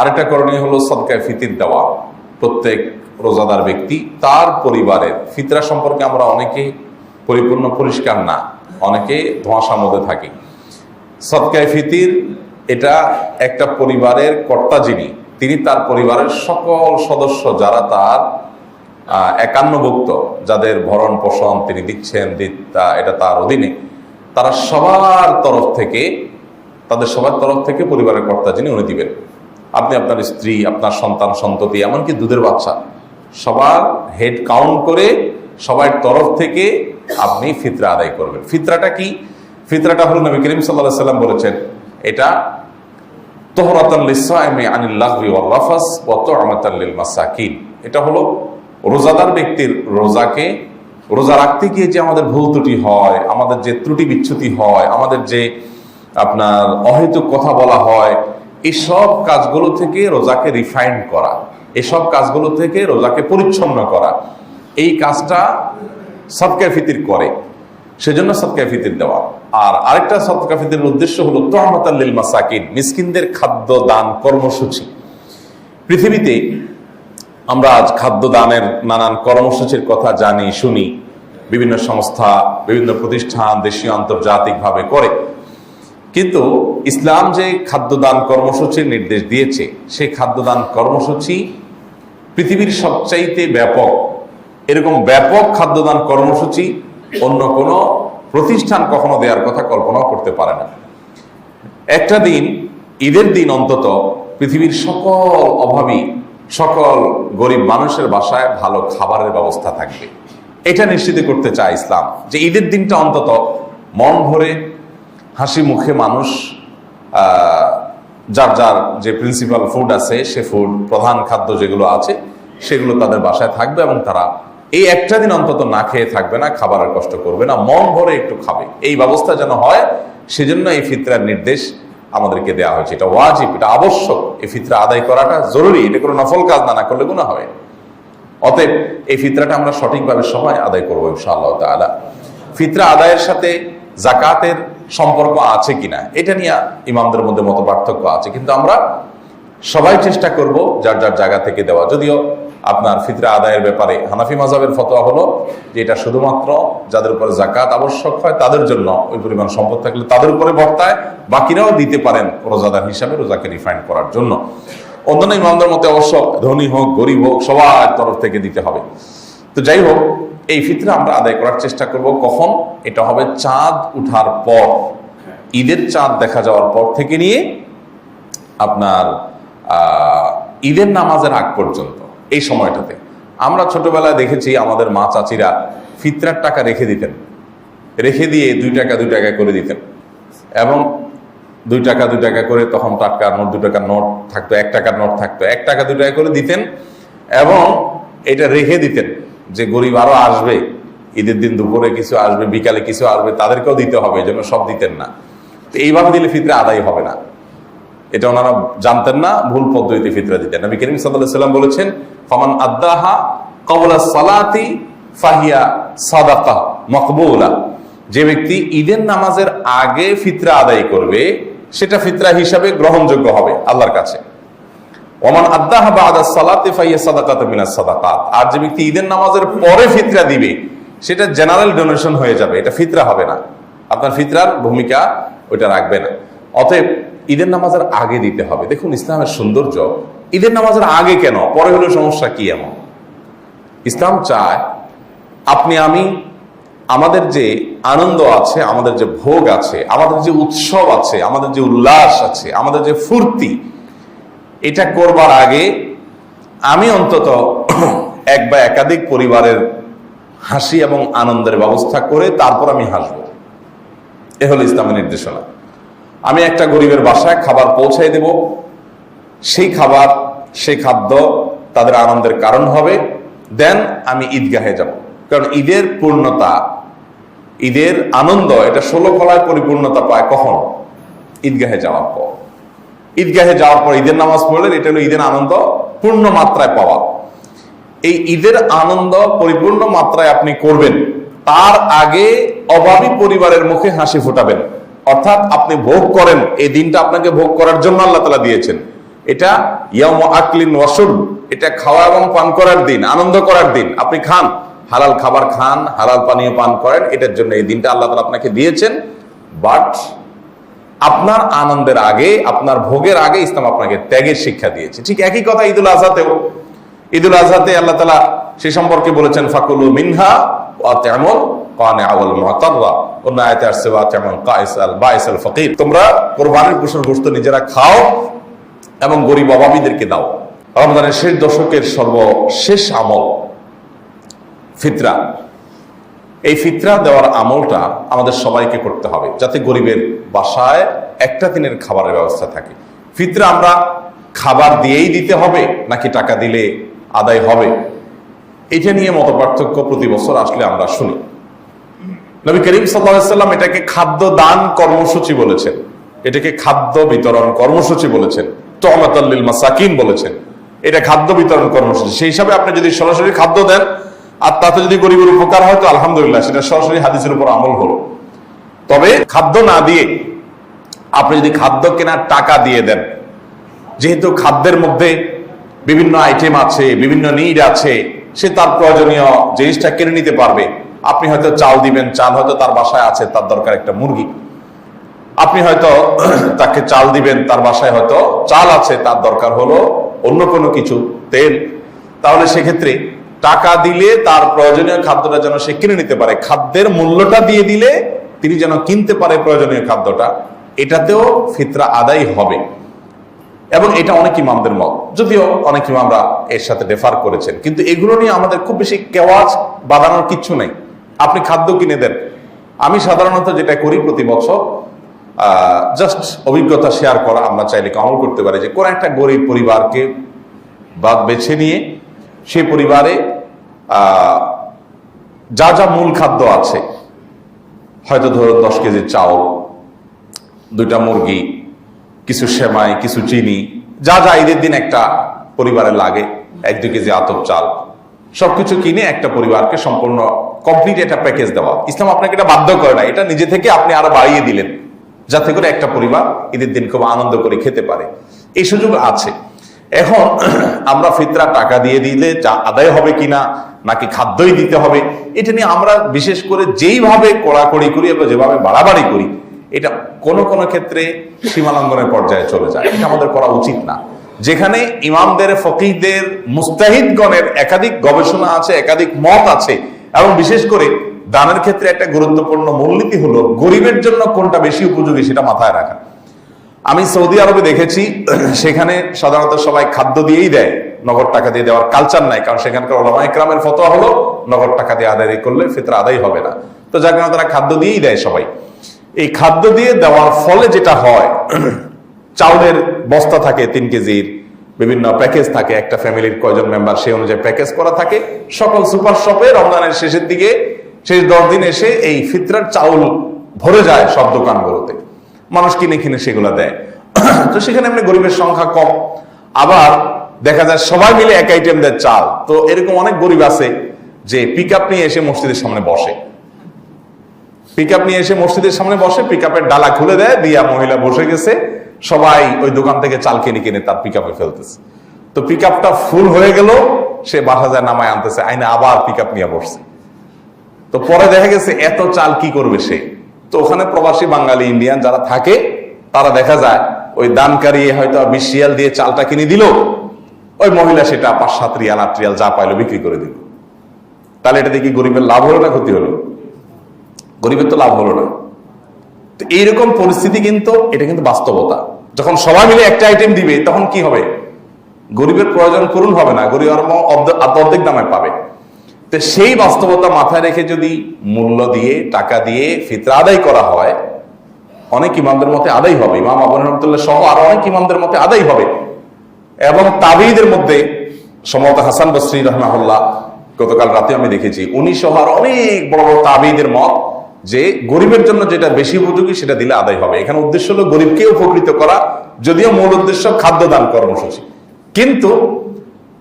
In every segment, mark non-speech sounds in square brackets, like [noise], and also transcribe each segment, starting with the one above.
আরেকটা করণীয় হলো সদকায় ফিতির দেওয়া। প্রত্যেক রোজাদার ব্যক্তি তার পরিবারের ফিতরা সম্পর্কে আমরা অনেকে পরিপূর্ণ পরিষ্কার না, অনেকে ধোঁয়াশার মধ্যে থাকি। সদকায় ফিতির এটা একটা পরিবারের কর্তা যিনি, তিনি তার পরিবারের সকল সদস্য যারা তার একান্নভুক্ত, যাদের ভরণ পোষণ তিনি দিচ্ছেন এটা তার অধীনে, তারা সবার তরফ থেকে, তাদের সবার তরফ থেকে পরিবারের কর্তা যিনি, উনি দিবেন। আপনি আপনার স্ত্রী, আপনার সন্তান, সন্ততি, এমনকি দুধের বাচ্চা, সবার হেড কাউন্ট করে সবার তরফ থেকে আপনি ফিতরা আদায় করবেন। ফিতরাটা কি? ফিতরাটা হলো নবী করিম সাল্লাহ সাল্লাম বলেছেন, এটা এটা হলো রোজাদার ব্যক্তির রোজাকে, রোজা রাখতে গিয়ে যে আমাদের ভুল ত্রুটি হয়, আমাদের যে ত্রুটি বিচ্ছুতি হয়, আমাদের যে আপনার অহেতুক কথা বলা হয় এসব কাজগুলো থেকে রোজাকে রিফাইন্ড করা, এসব কাজগুলো থেকে রোজাকে পরিচ্ছন্ন করা, এই কাজটা সবকে ফিতির করে, সেজন্য সদকা ফিতির দেওয়া। আর আরেকটা সদকা ফিতির উদ্দেশ্য হলো তোহমতাল্লিল মাসাকিন, মিসকিনদের খাদ্য দান কর্মসূচি। পৃথিবীতে আমরা আজ খাদ্য দানের নানান কর্মসূচির কথা জানি, শুনি, বিভিন্ন সংস্থা, বিভিন্ন প্রতিষ্ঠান দেশীয় আন্তর্জাতিকভাবে করে। কিন্তু ইসলাম যে খাদ্যদান কর্মসূচির নির্দেশ দিয়েছে, সেই খাদ্যদান কর্মসূচি পৃথিবীর সবচাইতে ব্যাপক। এরকম ব্যাপক খাদ্যদান কর্মসূচি অন্য কোনো প্রতিষ্ঠান কখনো দেওয়ার কথা কল্পনাও করতে পারে না। একটা দিন, ঈদের দিন অন্তত, পৃথিবীর সকল অভাবী, সকল গরিব মানুষের বাসায় ভালো খাবারের ব্যবস্থা থাকবে। এটা নিশ্চিত করতে চায় ইসলাম যে ঈদের দিনটা অন্তত মন ভরে হাসি মুখে মানুষ যার যার যে প্রিন্সিপাল ফুড আছে, সে ফুড প্রধান খাদ্য যেগুলো আছে, সেগুলো তাদের বাসায় থাকবে এবং তারা এই একটা দিন অন্তত না খেয়ে থাকবে না খাবারের কষ্ট করবে না, মন ভরে একটু খাবে। এই ব্যবস্থা যেন হয়, সেজন্য এই ফিতরার নির্দেশ আমাদেরকে দেওয়া হয়েছে। এটা ওয়াজিব, এটা আবশ্যক। এই ফিতরা আদায় করাটা জরুরি, এটা কোনো নফল কাজ না না করলে গুণা হবে অতএব এই ফিতরাটা আমরা সঠিকভাবে সময় আদায় করব ইনশাআল্লাহ তাআলা। ফিতরা আদায়ের সাথে জাকাতের সম্পর্ক আছে কিনা, এটা নিয়ে ইমামদের মধ্যে মত পার্থক্য আছে। কিন্তু আমরা সবাই চেষ্টা করব যার যার জায়গা থেকে দেওয়া। যদিও আপনার ফিতরা আদায়ের ব্যাপারে হানাফি মাজাবের ফতোয়া হলো যে এটা শুধুমাত্র যাদের উপরে জাকাত আবশ্যক হয়, তাদের জন্য ওই পরিমাণ সম্পদ থাকলে তাদের উপরে বর্তায়, বাকিরাও দিতে পারেন রোজাদার হিসাবে রোজাকে রিফাইন্ড করার জন্য। অন্যান্য ইমামদের মতে অবশ্য ধনী হোক, গরিব হোক, সবার তরফ থেকে দিতে হবে। তো যাই হোক, এই ফিতরা আমরা আদায় করার চেষ্টা করব। কখন? এটা হবে চাঁদ উঠার পর। ঈদের চাঁদ দেখা যাওয়ার পর থেকে নিয়ে আপনার ঈদের নামাজের আগ পর্যন্ত, এই সময়টাতে। আমরা ছোটবেলায় দেখেছি আমাদের মা চাচিরা ফিতরার টাকা রেখে দিতেন। রেখে দিয়ে দুই টাকা দুই টাকা করে দিতেন। এবং দুই টাকা দুই টাকা করে তখন টাটকা নোট, দু টাকার নোট থাকতো, এক টাকার নোট থাকতো, এক টাকা, দুই টাকা করে দিতেন। এবং এটা রেখে দিতেন। যে গরিব আরও আসবে, ঈদের দিন দুপুরে কিছু আসবে, বিকালে কিছু আসবে, তাদেরকেও দিতে হবে, এই জন্য সব দিতেন না। তো এইভাবে দিলে ফিতরা আদায় হবে না। এটা ওনারা জানতেন না, ভুল পদ্ধতিতে ফিতরা দিতেন। নবী করিম সাল্লাহ সাল্লাম বলেছেন, ফমান আদাহা কবলা সালাতি ফাহিয়া সাদাকা মকবুলা। যে ব্যক্তি ঈদের নামাজের আগে ফিতরা আদায় করবে, সেটা ফিতরা হিসাবে গ্রহণযোগ্য হবে আল্লাহর কাছে। ওমান আদাহা বাদা সালাতে ফাইয়া সাদাকাত মিনাস সাদাকাত। আর যে ব্যক্তি ঈদের নামাজের পরে ফিতরা দিবে, সেটা জেনারেল ডোনেশন হয়ে যাবে, এটা ফিতরা হবে না। আপনার ফিতরার ভূমিকা ওইটা রাখবে না। অতএব ঈদের নামাজের আগে দিতে হবে। দেখুন, ইসলামের সৌন্দর্য। ঈদের নামাজের আগে কেন? পরে হলে সমস্যা কি এমন? ইসলাম চায়, আপনি, আমি, আমাদের যে আনন্দ আছে, আমাদের যে ভোগ আছে, আমাদের যে উৎসব আছে, আমাদের যে উল্লাস আছে, আমাদের যে ফুর্তি এটা করবার আগে আমি অন্তত এক বা একাধিক পরিবারের হাসি এবং আনন্দের ব্যবস্থা করে তারপর আমি হাসব। এ হলো ইসলামের নির্দেশনা। আমি একটা গরিবের বাসায় খাবার পৌঁছাই দেব। সেই খাবার, সেই খাদ্য তাদের আনন্দের কারণ হবে। দেন আমি ঈদগাহে যাব। কারণ ঈদের পূর্ণতা, ঈদের আনন্দ, এটা ষোলো কলায় পরিপূর্ণতা পায় কখন? ঈদগাহে যাওয়ার পর। ঈদগাহে যাওয়ার পর ঈদের নামাজ পড়লেন, এটা হলো ঈদের আনন্দ পূর্ণ মাত্রায় পাওয়া। এই ঈদের আনন্দ পরিপূর্ণ মাত্রায় আপনি করবেন, তার আগে অভাবী পরিবারের মুখে হাসি ফোটাবেন। অর্থাৎ আপনি ভোগ করেন, এই দিনটা আপনাকে ভোগ করার জন্য আল্লাহ তালা দিয়েছেন। এটা ইয়াম আকলিন ওয়াসুর এটা খাওয়া এবং পান করার দিন, আনন্দ করার দিন। আপনি খান, হালাল খাবার খান, হালাল পানীয় পান করেন, এটার জন্য এই দিনটা আল্লাহ তালা আপনাকে দিয়েছেন। বাট আপনার আনন্দের আগে, আপনার ভোগের আগে ইসলাম আপনাকে ত্যাগের শিক্ষা দিয়েছে। ঠিক একই কথা ঈদুল আজহাতেও। ঈদুল আজহাতে আল্লাহ তালা সে সম্পর্কে বলেছেন, ফাকুলু মিনহা ওয়া তেমন অন্য তোমরা কোরবানির নিজেরা খাও এবং দাও। শেষ দশকের সর্বশেষ আমল ফিতরা। এই ফিতরা দেওয়ার আমলটা আমাদের সবাইকে করতে হবে, যাতে গরিবের বাসায় একটা দিনের খাবারের ব্যবস্থা থাকে। ফিতরা আমরা খাবার দিয়েই দিতে হবে, নাকি টাকা দিলে আদায় হবে? এটা নিয়ে মত পার্থক্য প্রতি বছর আসলে আমরা শুনি। নবী করিম সাল্লাম এটাকে খাদ্য দান কর্মসূচি বলেছেন। এটাকে খাদ্য বিতরণ কর্মসূচি বলেছেন। তহমাতাল্লিল মাসাকিন বলেছেন। এটা খাদ্য বিতরণ কর্মসূচি। সেই হিসাবে আপনি যদি সরাসরি খাদ্য দেন আর তাতে যদি গরিবের উপকার হয় তো আলহামদুলিল্লাহ, সেটা সরাসরি হাদিসের উপর আমল হলো। তবে খাদ্য না দিয়ে আপনি যদি খাদ্য কেনার টাকা দিয়ে দেন, যেহেতু খাদ্যের মধ্যে বিভিন্ন আইটেম আছে, বিভিন্ন নিড আছে, সে তার প্রয়োজনীয় জিনিসটা কিনে নিতে পারবে। আপনি হয়তো চাল দিবেন, চাল হয়তো তার বাসায় আছে, তার দরকার একটা মুরগি। আপনি হয়তো [clears throat] তাকে চাল দিবেন, তার বাসায় হয়তো চাল আছে, তার দরকার হলো অন্য কোনো কিছু, তেল। তাহলে সেক্ষেত্রে টাকা দিলে তার প্রয়োজনীয় খাদ্যটা যেন সে কিনে নিতে পারে। খাদ্যের মূল্যটা দিয়ে দিলে তিনি যেন কিনতে পারে প্রয়োজনীয় খাদ্যটা, এটাতেও ফিতরা আদায় হবে। এবং এটা অনেক ইমামদের মত, যদিও অনেক ইমামরা এর সাথে রেফার করেছেন। কিন্তু এগুলো নিয়ে আমাদের খুব বেশি কেওয়াজ বাঁধানোর কিচ্ছু নেই। আপনি খাদ্য কিনে দেন। আমি সাধারণত যেটা করি প্রতি বছর জাস্ট অভিজ্ঞতা শেয়ার করা, আমরা চাইলে আমল করতে পারি যে কোনো একটা গরিব পরিবারকে বা বেছে নিয়ে সেই পরিবারে যা যা মূল খাদ্য আছে, হয়তো ধরুন দশ কেজি চাউল, দুইটা মুরগি, কিছু সেমাই, কিছু চিনি, যা যা ঈদের দিন একটা পরিবারে লাগে, এক দুই কেজি আতপ চাল, সবকিছু কিনে একটা পরিবারকে সম্পূর্ণ কমপ্লিট একটা প্যাকেজ দেওয়া। ইসলাম আপনাকে এটা বাধ্য করে না এটা নিজে থেকে আপনি আরও বাড়িয়ে দিলেন, যাতে করে একটা পরিবার ঈদের দিন খুব আনন্দ করে খেতে পারে। এই সুযোগ আছে। এখন [clears throat] আমরা ফিতরা টাকা দিয়ে দিলে যা আদায় হবে কিনা, নাকি খাদ্যই দিতে হবে, এটা নিয়ে আমরা বিশেষ করে যেইভাবে কড়াকড়ি করি এবং যেভাবে বাড়াবাড়ি করি, এটা কোন কোন ক্ষেত্রে সীমালঙ্ঘনের পর্যায়ে চলে যায়। এটা আমাদের করা উচিত না। যেখানে ইমামদের, ফকিহদের, মুস্তাহিদগণের একাধিক গবেষণা আছে, একাধিক মত আছে, এবং বিশেষ করে দানের ক্ষেত্রে একটা গুরুত্বপূর্ণ মূলনীতি হলো গরিবের জন্য কোনটা বেশি উপযোগী সেটা মাথায় রাখা। আমি সৌদি আরবে দেখেছি, [clears throat] সেখানে সাধারণত সবাই খাদ্য দিয়েই দেয়, নগদ টাকা দিয়ে দেওয়ার কালচার নাই, কারণ সেখানকার ওলামা ইকরামের ফতোয়া হলো, নগদ টাকা দিয়ে আদায় করলে ফিতরা আদায় হবে না। তো যার কারণে তারা খাদ্য দিয়েই দেয় সবাই। এই খাদ্য দিয়ে দেওয়ার ফলে যেটা হয়, [clears throat] চাউলের বস্তা থাকে তিন কেজির বিভিন্ন প্যাকেজ থাকে, একটা ফ্যামিলির কয়জন মেম্বার সেই অনুযায়ী প্যাকেজ করা থাকে। সকল সুপার শপে রমজানের শেষের দিকে, শেষ দশ দিন এসে এই ফিতরার চাউল ভরে যায় সব দোকানগুলোতে। মানুষ কিনে কিনে সেগুলো দেয়। তো সেখানে এমনি গরিবের সংখ্যা কম। আবার দেখা যায় সবাই মিলে এক আইটেম দেয় চাল। তো এরকম অনেক গরিব আছে যে পিক নিয়ে এসে মসজিদের সামনে বসে। পিক নিয়ে এসে মসজিদের সামনে বসে পিক ডালা খুলে দেয়, দিয়া মহিলা বসে গেছে। সবাই ওই দোকান থেকে চাল কিনে কিনে তার পিক ফেলতেছে। তো পিক ফুল হয়ে গেল, সে বাসা যায় নামায় আনতেছে, আইনে আবার পিক নিয়ে বসছে। তো পরে দেখা গেছে, এত চাল কি করবে সে? তো ওখানে প্রবাসী বাঙালি ইন্ডিয়ান যারা থাকে, তারা দেখা যায় ওই দানকারী হয়তো বিশ রিয়াল দিয়ে চালটা কিনে দিল, ওই মহিলা সেটা পাঁচ, সাত রিয়াল, আট রিয়াল যা পাইলো বিক্রি করে দিল। তাহলে এটা দেখি গরিবের লাভ হলো না ক্ষতি হলো? গরিবের তো লাভ হলো না। তো এইরকম পরিস্থিতি কিন্তু, এটা কিন্তু বাস্তবতা। যখন সবাই মিলে একটা আইটেম দিবে, তখন কি হবে? গরিবের প্রয়োজন পূরণ হবে না, গরিব আরও অর্ধ- অর্ধেক দামে পাবে। তো সেই বাস্তবতা মাথায় রেখে যদি মূল্য দিয়ে, টাকা দিয়ে ফিতরা আদায় করা হয়, অনেক ইমামদের মতে আদায় হবে। ইমাম আবু রহমতুল্লাহ সহ আরও অনেক ইমামদের মতে আদায় হবে। এবং তাবিদের মধ্যে সম্ভবত হাসান বসরি রহমাহুল্লাহ, গতকাল রাতে আমি দেখেছি, উনি সহ আর অনেক বড় বড় তাবিদের মত যে গরিবের জন্য যেটা বেশি উপযোগী সেটা দিলে আদায় হবে। এখানে উদ্দেশ্য হলো গরিবকে উপকৃত করা, যদিও মূল উদ্দেশ্য খাদ্য দান কর্মসূচি। কিন্তু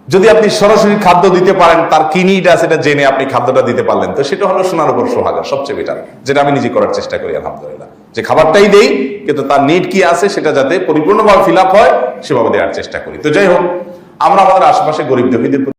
যদি আপনি সরাসরি খাদ্য দিতে পারেন, তার কি নিড আছে সেটা জেনে আপনি খাদ্যটা দিতে পারলেন? তো সেটা হলো সোনার উপর সোহাগা, সবচেয়ে বেটার যেটা আমি নিজে করার চেষ্টা করি, আলহামদুলিল্লাহ। যে খাবারটাই দেই, কিন্তু তার নিড কি আছে সেটা যাতে পরিপূর্ণভাবে ফিল হয়, সেভাবে দেওয়ার চেষ্টা করি। তো যাই হোক, আমরা আমাদের আশেপাশে গরিব দুঃখীদের